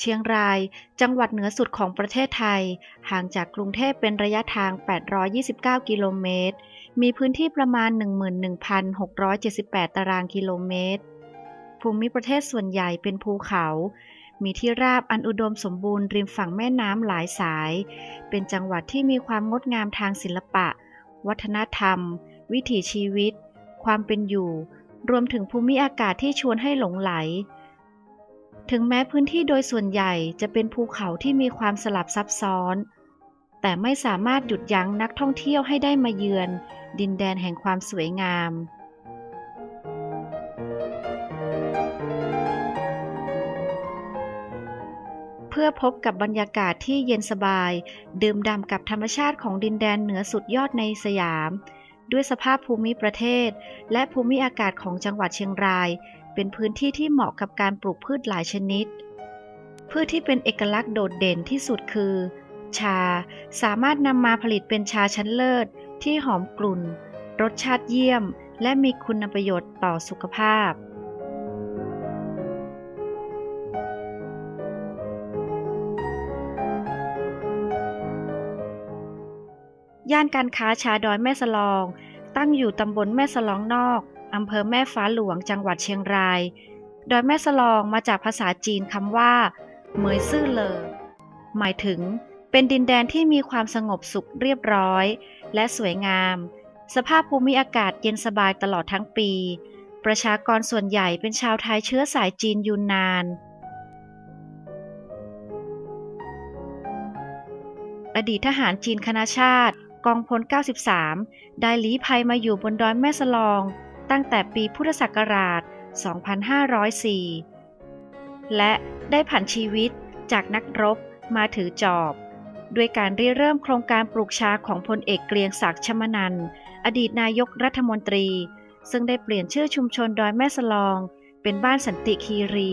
เชียงราย จังหวัดเหนือสุดของประเทศไทย ห่างจากกรุงเทพเป็นระยะทาง 829 กิโลเมตร มีพื้นที่ประมาณ 11,678 ตารางกิโลเมตร ภูมิประเทศส่วนใหญ่เป็นภูเขา มีที่ราบอันอุดมสมบูรณ์ริมฝั่งแม่น้ำหลายสาย เป็นจังหวัดที่มีความงดงามทางศิลปะ วัฒนธรรม วิถีชีวิต ความเป็นอยู่ รวมถึงภูมิอากาศที่ชวนให้หลงไหล ถึงแม้พื้นที่โดยส่วนใหญ่จะเป็นภูเขาที่มีความสลับซับซ้อน แต่ไม่สามารถหยุดยั้งนักท่องเที่ยวให้ได้มาเยือน ดินแดนแห่งความสวยงามเพื่อพบกับบรรยากาศที่เย็นสบาย ดื่มด่ำกับธรรมชาติของดินแดนเหนือสุดยอดในสยาม ด้วยสภาพภูมิประเทศ และภูมิอากาศของจังหวัดเชียงราย เป็นพื้นที่ที่เหมาะกับการปลูกพืชหลายชนิด พืชที่เป็นเอกลักษณ์โดดเด่นที่สุดคือ ชาสามารถนำมาผลิตเป็นชาชั้นเลิศ ที่หอมกลุ่น รสชาติเยี่ยม และมีคุณประโยชน์ต่อสุขภาพย่านการค้าชาดอยแม่สลอง ตั้งอยู่ตำบลแม่สลองนอก อำเภอแม่ฟ้าหลวงจังหวัดเชียงรายดอยแม่สลองมาจากภาษาจีนคำว่าเหมยซื่อเลอหมายถึงเป็นดินแดนที่มีความสงบสุขเรียบร้อย และสวยงาม สภาพภูมิอากาศเย็นสบายตลอดทั้งปี ประชากรส่วนใหญ่เป็นชาวไทยเชื้อสายจีนยูนนาน อดีตทหารจีนคณะชาติ กองพล 93 ได้ลี้ภัยมาอยู่บนดอยแม่สลอง ตั้งแต่ปีพุทธศักราช 2504 และได้ผันชีวิตจากนักรบมาถือจอบ ด้วยการริเริ่มโครงการปลูกชาของพลเอกเกรียงศักดิ์ชมนัน อดีตนายกรัฐมนตรี ซึ่งได้เปลี่ยนชื่อชุมชนดอยแม่สลอง เป็นบ้านสันติคีรี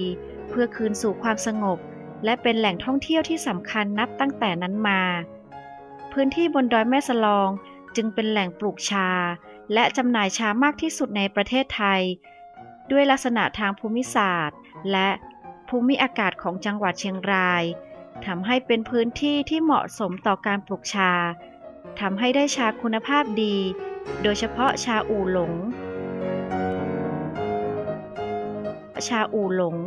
เพื่อคืนสู่ความสงบ และเป็นแหล่งท่องเที่ยวที่สำคัญนับตั้งแต่นั้นมา พื้นที่บนดอยแม่สลองจึงเป็นแหล่งปลูกชา และจำหน่ายชามากที่สุดในประเทศไทย ด้วยลักษณะทางภูมิศาสตร์ และภูมิอากาศของจังหวัดเชียงรายทำให้เป็นพื้นที่ที่เหมาะสมต่อการปลูกชาทำให้ได้ชาคุณภาพดี โดยเฉพาะชาอู่หลง ชาอู่หลง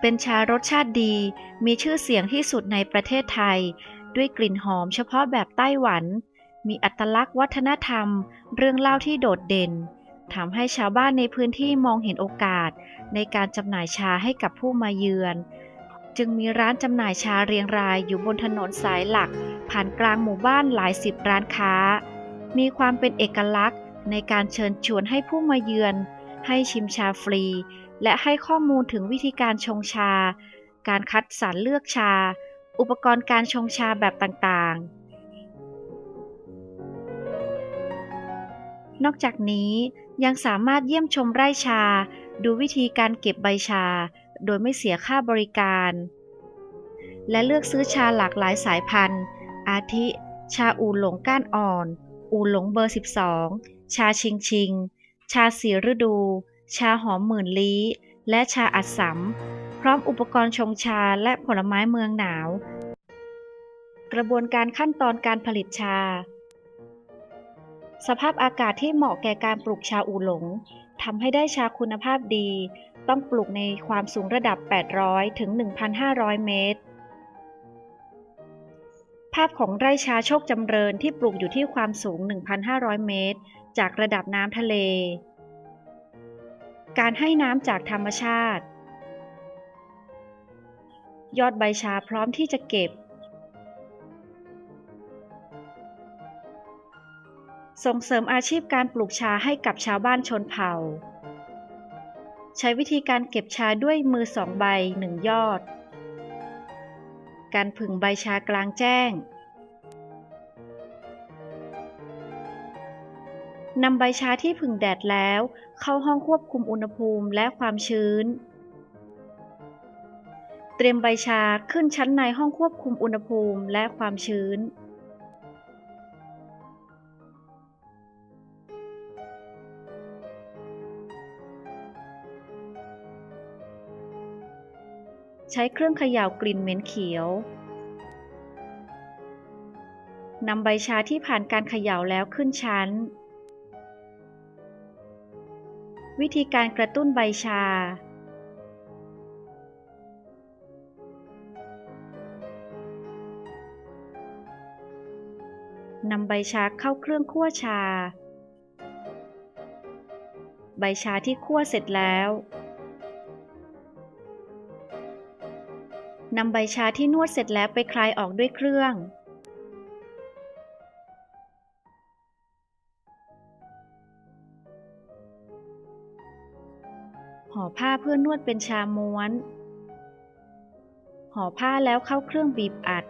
เป็นชารสชาติดี มีชื่อเสียงที่สุดในประเทศไทย ด้วยกลิ่นหอมเฉพาะแบบไต้หวัน มีอัตลักษณ์วัฒนธรรม เรื่องเล่าที่โดดเด่นทำให้ชาวบ้านในพื้นที่มองเห็นโอกาส ในการจำหน่ายชาให้กับผู้มาเยือน จึงมีร้านจำหน่ายชาเรียงรายอยู่บนถนนสายหลัก ผ่านกลางหมู่บ้านหลายสิบร้านค้า มีความเป็นเอกลักษณ์ในการเชิญชวนให้ผู้มาเยือน ให้ชิมชาฟรี และให้ข้อมูลถึงวิธีการชงชา การคัดสรรเลือกชา อุปกรณ์การชงชาแบบต่างๆ นอกจากนี้ยังสามารถเยี่ยมชมไร่ชา ดูวิธีการเก็บใบชา โดยไม่เสียค่าบริการ และเลือกซื้อชาหลากหลายสายพันธุ์ อาทิ ชาอูหลงก้านอ่อน อูหลงเบอร์ 12 ชาชิงชิง ชาสีฤดู ชาหอมหมื่นลี้ และชาอัดสำพร้อมอุปกรณ์ชงชาและผลไม้เมืองหนาว กระบวนการขั้นตอนการผลิตชา สภาพอากาศที่เหมาะแก่การปลูกชาอูหลงทำให้ได้ชาคุณภาพดี ต้องปลูกในความสูงระดับ 800 ถึง 1,500 เมตร ภาพของไร่ชาโชคจำเริญที่ปลูกอยู่ที่ความสูง 1,500 เมตร จากระดับน้ำทะเล การให้น้ำจากธรรมชาติ ยอดใบชาพร้อมที่จะเก็บ ส่งเสริมอาชีพการปลูกชาให้กับชาวบ้านชนเผ่า ใช้วิธีการเก็บชาด้วยมือสองใบหนึ่งยอด การผึ่งใบชากลางแจ้งนำใบชาที่ผึ่งแดดแล้ว เข้าห้องควบคุมอุณหภูมิและความชื้น เตรียมใบชาขึ้นชั้นในห้องควบคุมอุณหภูมิและความชื้น ใช้เครื่องเขย่ากลิ่นเหม็นเขียวนำใบชาที่ผ่านการเขย่าแล้วขึ้นชั้น วิธีการกระตุ้นใบชา นำใบชาเข้าเครื่องคั่วชา ใบชาที่คั่วเสร็จแล้ว นำใบชาที่นวดเสร็จแล้วไปคลายออกด้วยเครื่อง ห่อผ้าเพื่อนวดเป็นชาม้วน ห่อผ้าแล้วเข้าเครื่องบีบอัด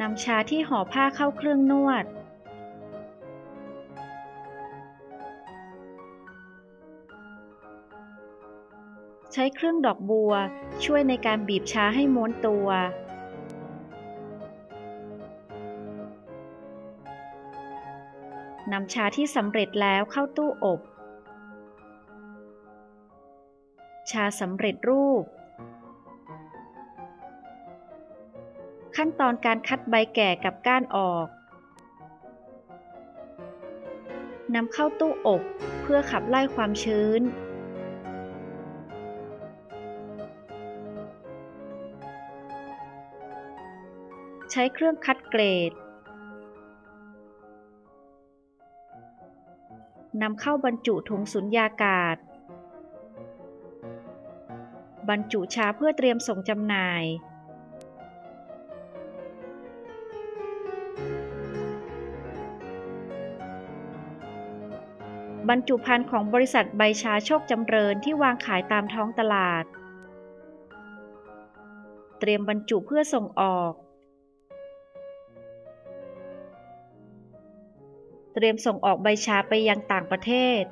นำชาที่ห่อผ้าเข้าเครื่องนวด ใช้เครื่องดอกบัวช่วยในการบีบชาให้ม้วนตัว นำชาที่สำเร็จแล้วเข้าตู้อบ ชาสำเร็จรูป ขั้นตอนการคัดใบแก่กับก้านออกนำเข้าตู้อบเพื่อขับไล่ความชื้น ใช้เครื่องคัดเกรดนำเข้าบรรจุถุงสุญญากาศ บรรจุชาเพื่อเตรียมส่งจำหน่ายบรรจุภัณฑ์ของบริษัทใบชาโชคจำเริญที่วางขายตามท้องตลาด เตรียมบรรจุเพื่อส่งออก เตรียมส่งออกใบชาไปยังต่างประเทศ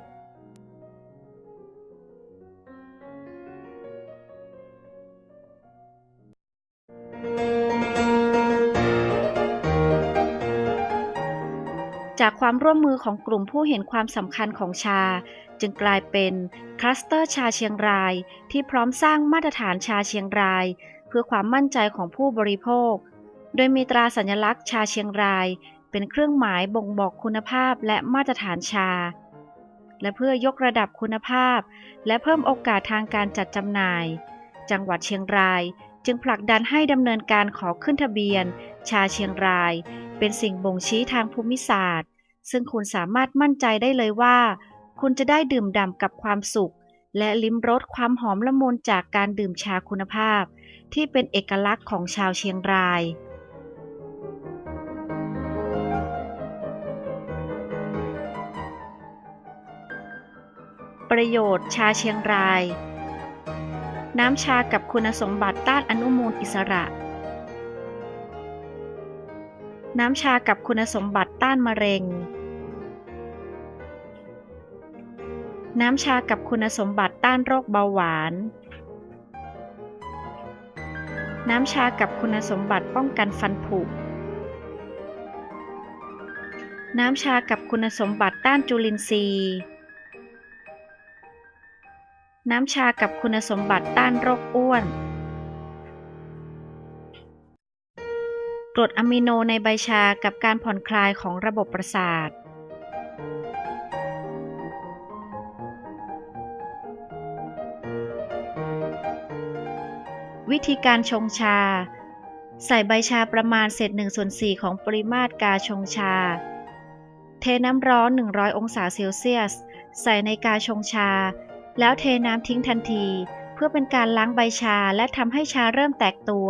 จากความร่วมมือของกลุ่มผู้เห็นความสำคัญของชา จึงกลายเป็นคลัสเตอร์ชาเชียงราย ที่พร้อมสร้างมาตรฐานชาเชียงราย เพื่อความมั่นใจของผู้บริโภค โดยมีตราสัญลักษณ์ชาเชียงราย เป็นเครื่องหมายบ่งบอกคุณภาพและมาตรฐานชา และเพื่อยกระดับคุณภาพ และเพิ่มโอกาสทางการจัดจำหน่าย จังหวัดเชียงรายจึงผลักดันให้ดำเนินการขอขึ้นทะเบียน ชาเชียงราย เป็นสิ่งบ่งชี้ทางภูมิศาสตร์ ซึ่งคุณสามารถมั่นใจได้เลยว่า คุณจะได้ดื่มด่ำกับความสุข และลิ้มรสความหอมละมุนจากการดื่มชาคุณภาพ ที่เป็นเอกลักษณ์ของชาวเชียงราย ประโยชน์ชาเชียงราย น้ำชากับคุณสมบัติต้านอนุมูลอิสระ น้ำชากับคุณสมบัติต้านมะเร็ง น้ำชากับคุณสมบัติต้านโรคเบาหวาน น้ำชากับคุณสมบัติป้องกันฟันผุน้ำชากับคุณสมบัติต้านจุลินทรีย์ น้ำชากับคุณสมบัติต้านโรคอ้วน กรดอะมิโนในใบชากับการผ่อนคลายของระบบประสาท วิธีการชงชา ใส่ใบชาประมาณเศษ1ส่วน4ของปริมาตรกาชงชา เทน้ำร้อน 100 องศาเซลเซียส ใส่ในกาชงชา แล้วเทน้ำทิ้งทันที เพื่อเป็นการล้างใบชาและทำให้ชาเริ่มแตกตัว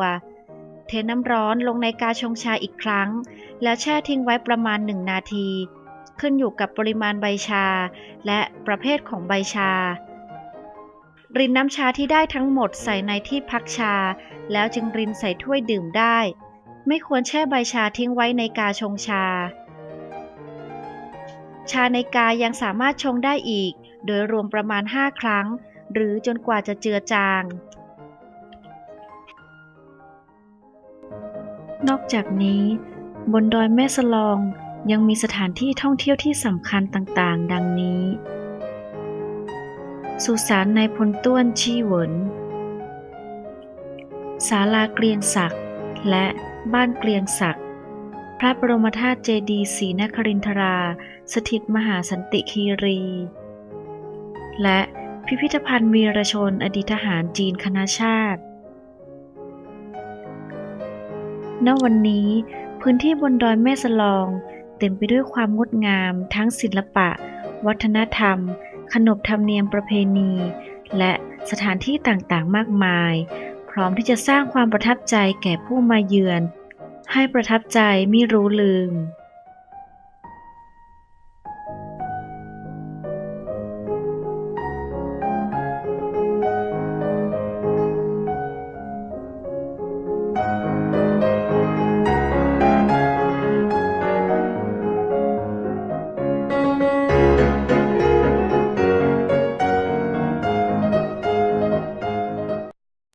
เทน้ำร้อนลงในกาชงชาอีกครั้ง แล้วแช่ทิ้งไว้ประมาณ1นาที ขึ้นอยู่กับปริมาณใบชา และประเภทของใบชา รินน้ำชาที่ได้ทั้งหมดใส่ในที่พักชา แล้วจึงรินใส่ถ้วยดื่มได้ ไม่ควรแช่ใบชาทิ้งไว้ในกาชงชาชาในกายังสามารถชงได้อีก โดยรวมประมาณ 5 ครั้ง หรือจนกว่าจะเจือจาง นอกจากนี้ บนดอยแม่สลองยังมีสถานที่ท่องเที่ยวที่สำคัญต่างๆ ดังนี้ สุสานในพลต้วนชีเหวินศาลาเกรียงศักดิ์และบ้านเกรียงศักดิ์พระบรมธาตุเจดีย์ศรีนครินทรา สถิตมหาสันติคีรี และพิพิธภัณฑ์วีรชนอดีตทหารจีนคณะชาติ ณ วันนี้พื้นที่บนดอยแม่สลองเต็มไปด้วยความงดงามทั้งศิลปะ วัฒนธรรม ขนบธรรมเนียมประเพณี และสถานที่ต่างๆ มากมาย พร้อมที่จะสร้างความประทับใจแก่ผู้มาเยือน ให้ประทับใจไม่รู้ลืม